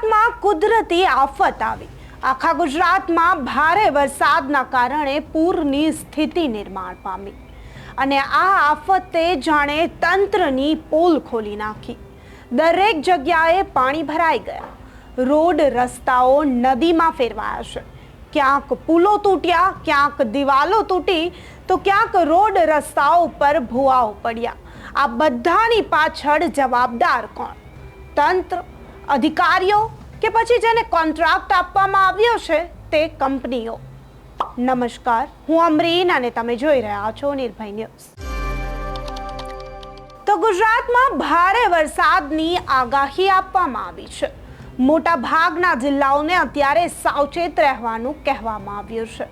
ગુજરાતમાં કુદરતી આફત આવી. આખા ગુજરાતમાં ભારે વરસાદના કારણે પૂરની સ્થિતિ નિર્માણ પામી. અને આ આફતે જાણે તંત્રની પોલ ખોલી નાખી. દરેક જગ્યાએ પાણી ભરાઈ ગયા. રોડ, રસ્તાઓ નદીમાં ફેરવાયા છે. ક્યાંક પુલો તૂટ્યા, ક્યાંક દિવાલો તૂટી, તો ક્યાંક રોડ રસ્તાઓ ઉપર ભૂવાઓ પડ્યા. આ બધાની પાછળ જવાબદાર કોણ? તંત્ર. અધિકારીઓ કે પછી જેને કોન્ટ્રાક્ટ આપવામાં આવ્યો છે તે કંપનીઓ. નમસ્કાર, હું અમરીન અને તમે જોઈ રહ્યા છો નિર્ભય ન્યૂઝ. તો ગુજરાતમાં ભારે વરસાદની આગાહી આપવામાં આવી છે. મોટા ભાગના જિલ્લાઓને અત્યારે સાવચેત રહેવાનું કહેવામાં આવ્યું છે.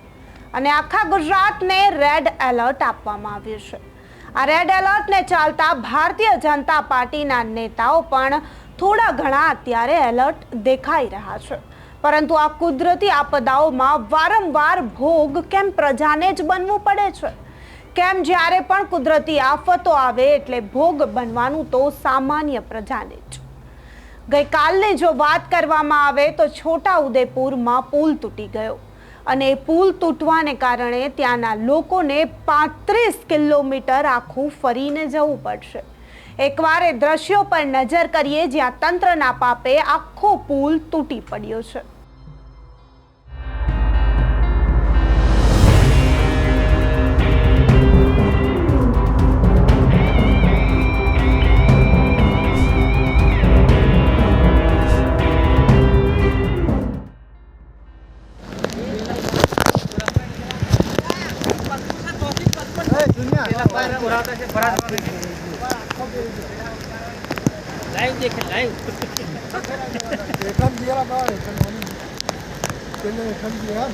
અને આખા ગુજરાતને રેડ એલર્ટ આપવામાં આવ્યું છે. આ રેડ એલર્ટને ચાલતા ભારતીય જનતા પાર્ટીના નેતાઓ પણ થોડા ઘણા અત્યારે એલર્ટ દેખાઈ રહ્યા છે. પરંતુ આ કુદરતી આપદાઓમાં વારંવાર ભોગ કેમ પ્રજાને જ બનવું પડે છે? કેમ જ્યારે પણ કુદરતી આફતો આવે એટલે ભોગ બનવાનું તો સામાન્ય પ્રજાને જ. ગઈકાલની જો વાત કરવામાં આવે તો છોટા ઉદેપુરમાં પુલ તૂટી ગયો. અને પુલ તૂટવાને કારણે ત્યાંના લોકોને પાંત્રીસ કિલોમીટર આખું ફરીને જવું પડશે. એકવાર એ દ્રશ્યો પર નજર કરીએ જ્યાં તંત્રના પાપે આખો પુલ તૂટી પડ્યો છે. લાઈવ દેખે લાઈવ એકમ દિયા બાર એકમ ઓની પેલે એકમ દિયા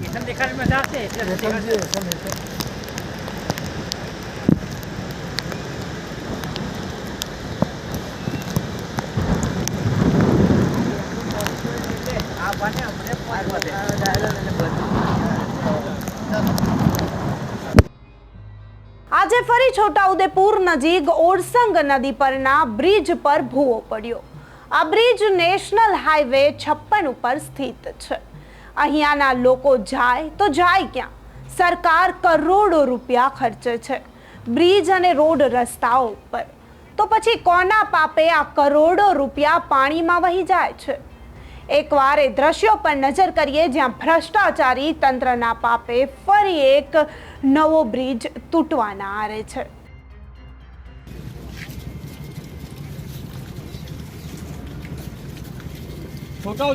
એકમ દેખાડ મજા જાતે એટલે એકમ દિયા એકમ એકમ આ બાને આપણે પાડવા આજે ફરી છોટાઉદેપુર નજીક ઓરસંગ નદી પરના બ્રિજ પર ભૂવો પડ્યો. આ બ્રિજ નેશનલ હાઈવે છપ્પન ઉપર સ્થિત છે. અહીંયાના લોકો જાય તો જાય ક્યાં? સરકાર કરોડો રૂપિયા ખર્ચે છે. બ્રિજ અને રોડ રસ્તાઓ ઉપર. તો પછી કોના પાપે આ કરોડો રૂપિયા પાણીમાં વહી જાય છે? એકવાર એ દ્રશ્યો પર નજર કરીએ, જ્યાં ભ્રષ્ટાચારી તંત્રના પાપે ફરી એક નવો બ્રિજ તૂટવાના આરે છે. છોટા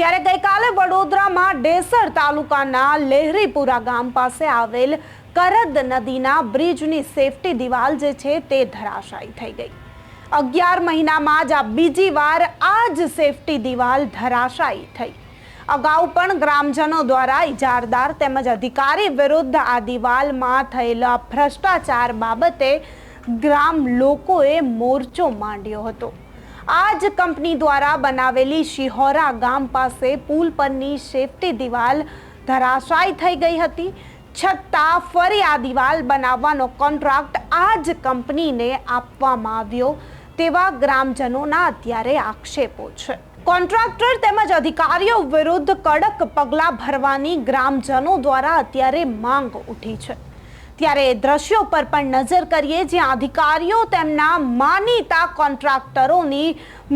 ત્યારે ગઈકાલે વડોદરામાં ડેસર તાલુકાના લહેરીપુરા ગામ પાસે આવેલ કરદ નદીના બ્રિજની સેફટી દિવાલ જે છે તે ધરાશાયી થઈ ગઈ. અગિયાર મહિનામાં જ આ બીજી વાર આ જ સેફટી દિવાલ ધરાશાયી થઈ. અગાઉ પણ ગ્રામજનો દ્વારા ઇજારદાર તેમજ અધિકારી વિરુદ્ધ આ દિવાલમાં થયેલા ભ્રષ્ટાચાર બાબતે ગ્રામ લોકોએ મોરચો માંડ્યો હતો. આ જ કંપની દ્વારા બનાવેલી શિહોરા ગામ પાસે પુલ પરની સેફટી દિવાલ ધરાશાયી થઈ ગઈ હતી. છતાં ફરી આ દિવાલ બનાવવાનો કોન્ટ્રાક્ટ આ જ કંપનીને આપવામાં આવ્યો. તેવા ગ્રામજનોના અત્યારે આક્ષેપો છે. કોન્ટ્રાક્ટર તેમજ અધિકારીઓ વિરુદ્ધ કડક પગલાં ભરવાની ગ્રામજનો દ્વારા અત્યારે માંગ ઉઠી છે. ત્યારે દ્રશ્યો પર પણ નજર કરીએ, જ્યાં અધિકારીઓ તેમના માનીતા કોન્ટ્રાક્ટરોની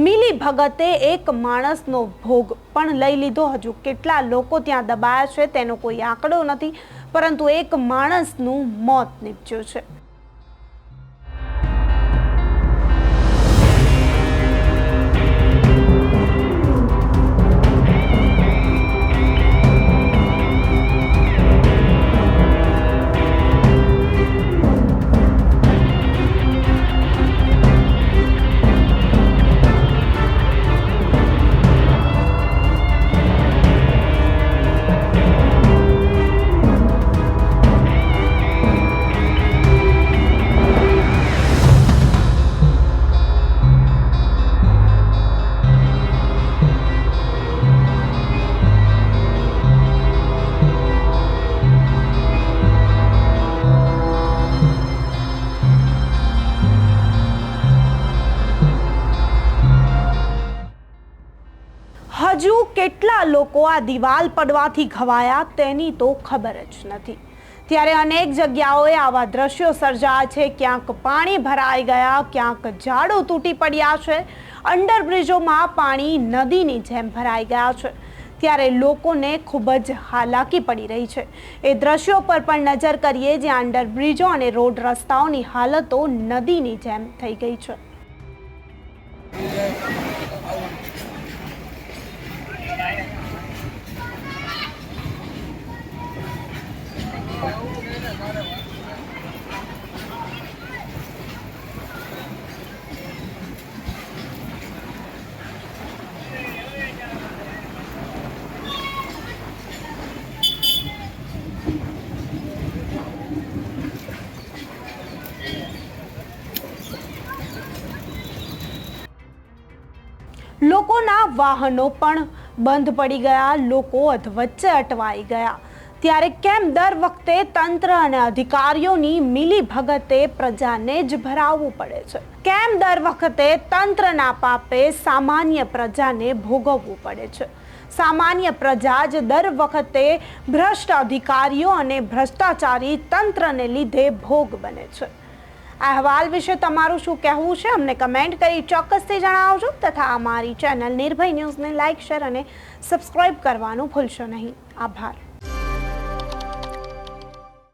મિલી ભગતે એક માણસનો ભોગ પણ લઈ લીધો. હજુ કેટલા લોકો ત્યાં દબાયા છે તેનો કોઈ આંકડો નથી, પરંતુ એક માણસનું મોત નીપજ્યું છે. કેટલા લોકો આ દિવાલ પડવાથી ઘવાયા તેની તો ખબર જ નથી. ત્યારે અનેક જગ્યાઓએ આવા દ્રશ્યો સર્જાયા છે. ક્યાંક પાણી ભરાઈ ગયા, ક્યાંક ઝાડો તૂટી પડ્યા છે. અંડરબ્રિજોમાં પાણી નદીની જેમ ભરાઈ ગયા છે. ત્યારે લોકોને ખૂબ જ હાલાકી પડી રહી છે. એ દ્રશ્યો પર પણ નજર કરીએ, જ્યાં અંડરબ્રિજો અને રોડ રસ્તાઓની હાલતો નદીની જેમ થઈ ગઈ છે. વાહનો પણ બંધ પડી ગયા, લોકો અધવચ્ચે અટવાઈ ગયા. ત્યારે કેમ દર વખતે તંત્ર અને અધિકારીઓની મિલી ભગતે પ્રજાને જ ભરાવવું પડે છે? કેમ દર વખતે તંત્રના પાપે સામાન્ય પ્રજાને ભોગવવું પડે છે? સામાન્ય પ્રજા જ દર વખતે ભ્રષ્ટ અધિકારીઓ અને ભ્રષ્ટાચારી તંત્રને લીધે ભોગ બને છે. અહેવાલ વિશે તમારું શું કહેવું છે? અમને કમેન્ટ કરી ચોક્કસથી જણાવજો તથા અમારી ચેનલ નિર્ભય ન્યૂઝને લાઇક, શેર અને સબસ્ક્રાઇબ કરવાનું ભૂલશો નહીં. આભાર.